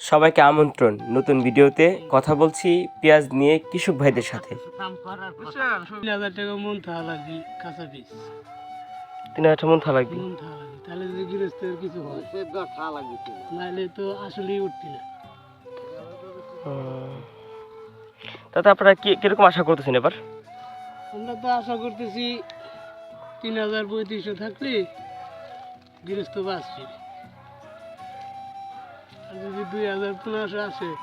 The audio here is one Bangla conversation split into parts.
সবাইকে আমন্ত্রণ। নতুন ভিডিওতে কথা বলছি পেঁয়াজ নিয়ে কৃষক ভাইদের সাথে। তিন হাজার টাকা মন থাকা লাগবে মন মন তাহলে যদি গৃহস্থের কিছু হয় নাহলে তো আসলেই উঠতি না। তাতে আপনারা কি কীরকম আশা করতেছেন এবার? আমরা তো আশা করতেছি তিন হাজার পঁয়ত্রিশশো থাকলে গৃহস্থ বাঁচবে। যদি দুই হাজার পনেরোশো আসে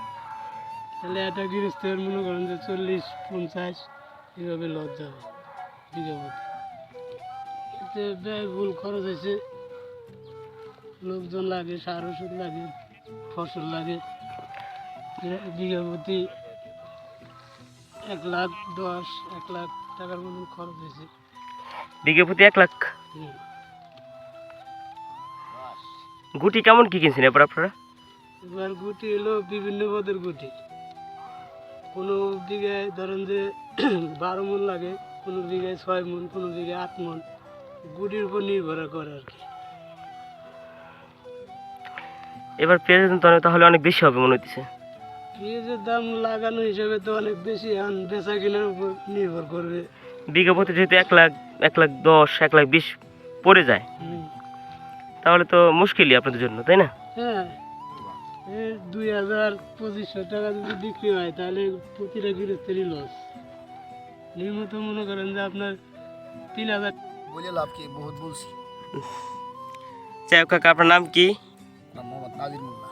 তাহলে একটা গৃহস্থের মনে করেন যে চল্লিশ পঞ্চাশ এইভাবে লস যাবে বিঘা প্রতি এতে ব্যয়বহুল খরচ হয়েছে। লোকজন লাগে সার ওষুধ লাগে ফসল লাগে। এ- বিঘা প্রতি এক লাখ দশ এক লাখ টাকার মতন খরচ হয়েছে। বিঘে প্রতি এক লাখ? গুটি কেমন কি কিনছেন এবার আপনারা? এবার গুটি এলো বিভিন্ন পদের গুটি। কোনো বিঘায় ধরেন যে বারো মন লাগে কোনো বিঘায় ছয় মন কোনো বিঘায় আট মন। গুটির উপর নির্ভর করে আর কি। এবার পেঁয়াজের দাম তাহলে অনেক বেশি হবে মনে হচ্ছে পেঁয়াজের দাম লাগানো হিসাবে তো অনেক বেশি এখন বেচা কেনার উপর নির্ভর করবে। বিঘা প্রতি যেহেতু এক লাখ এক লাখ দশ এক লাখ বিশ পড়ে যায়। তাহলে তো মুশকিলই আপনাদের জন্য তাই না? হ্যাঁ। দুই হাজার পঁচিশশো টাকা যদি বিক্রি হয় তাহলে প্রতিটা গৃহস্থেরই লস নিয়মিত মনে করেন যে আপনার তিন হাজার বলে লাভ কি? বহুত বলছি। যাই হোক কাকা আপনার নাম কি? মোহাম্মদ নাজির মোল্লা।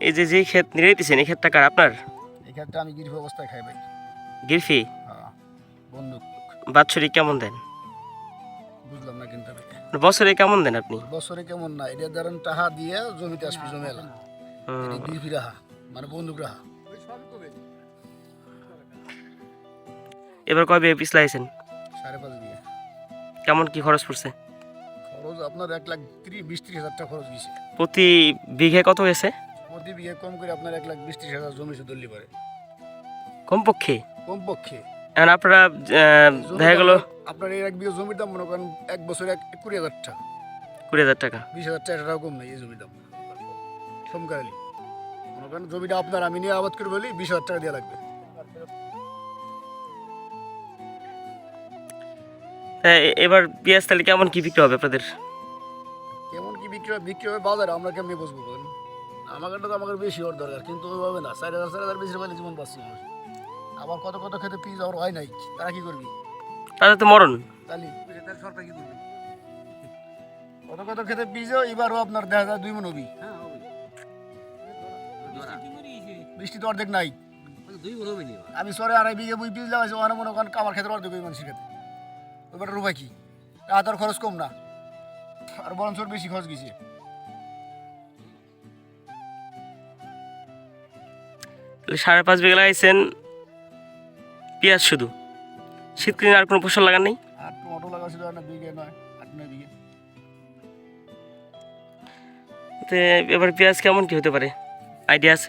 এই যে যে ক্ষেত নিরাইতেছেন এই ক্ষেতটা কার আপনার? এই ক্ষেত্রে আমি গিরিফ অবস্থায় খাই ভাই। গিরফি? হ্যাঁ বন্দুক। বাৎসরিক কেমন দেন? বছরে কেমন দেন আপনি? বছরে কেমন না এটা ধরেন টাহা দিয়ে জমিতে আসবি জমি এলা হুম। গিরিফি মানে বন্দুক রাহা। এবার কবে পিস লাগাইছেন? সাড়ে পাঁচ বিঘা। কেমন কি খরচ পড়ছে? খরচ আপনার এক লাখ ত্রিশ বিশ ত্রিশ হাজার টাকা খরচ গেছে। প্রতি বিঘে কত গেছে প্রতি বিঘা কম করে আপনার এক লাখ বিশ ত্রিশ হাজার জমি শুধু পারে। কমপক্ষে? কমপক্ষে। এখন আপনারা দেখা গেল আপনার এই এক বিঘা জমির দাম মনে করেন এক বছরে এক কুড়ি হাজার টাকা। কুড়ি হাজার টাকা। বিশ হাজার টাকা কম নাই এই জমির দাম। সমকালি মনে করেন জমিটা আপনার আমি নিয়ে আবাদ করে বলি বিশ হাজার টাকা দেওয়া লাগবে। এ- এবার পেঁয়াজ তাহলে কেমন কি বিক্রি হবে আপনাদের? কেমন কি বিক্রি হয় বিক্রি হবে বাজারে আমরা কেমনি বসবো আমার কাছে তো আমাকে বেশি হওয়ার দরকার কিন্তু ওইভাবে না। চার হাজার চার হাজার বেশি পাইলে জীবন পাচ্ছি আবার কত কত খেতে পিস আর হয় নাই। তারা কি করবি? তাদের তো মরণ। তাহলে সরকার কি করবি? কত কত খেতে পিসও এবারও আপনার দেখা যায় দুই মন হবি। বৃষ্টি তো অর্ধেক নাই। আমি সরে আড়াই বিঘে বই পিস লাগাইছি ওখানে মনে করেন কামার ক্ষেত্রে অর্ধেক মানুষের ক্ষেত্রে ওইবার রুপাই কি? তার খরচ কম না। আর বরঞ্চ বেশি খরচ গেছে। সাড়ে পাঁচ বিঘা লাগাইছেন পেঁয়াজ শুধু। শীতকালীন আর কোনো ফসল লাগান নেই? আর টমেটো লাগাইছিল না বিঘে নয় আট নয় বিঘে। তো এবার পেঁয়াজ কেমন কি হতে পারে? আইডিয়া আছে?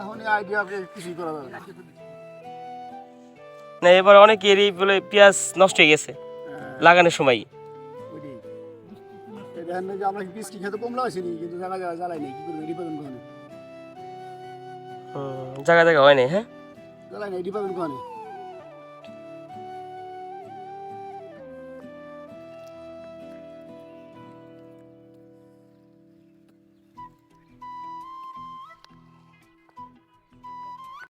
এখন এই আইডিয়া কিছুই করা যাবে না। না এবার অনেকেরই বলে পেঁয়াজ নষ্ট হয়ে গেছে লাগানোর সময়। আমরা কি খেতে কম কিন্তু জায়গা জায়গা জ্বালাই নেই কি করব? এডি জায়গা জায়গা হয় নাই হ্যাঁ? নেই এডি পাবেন কোনে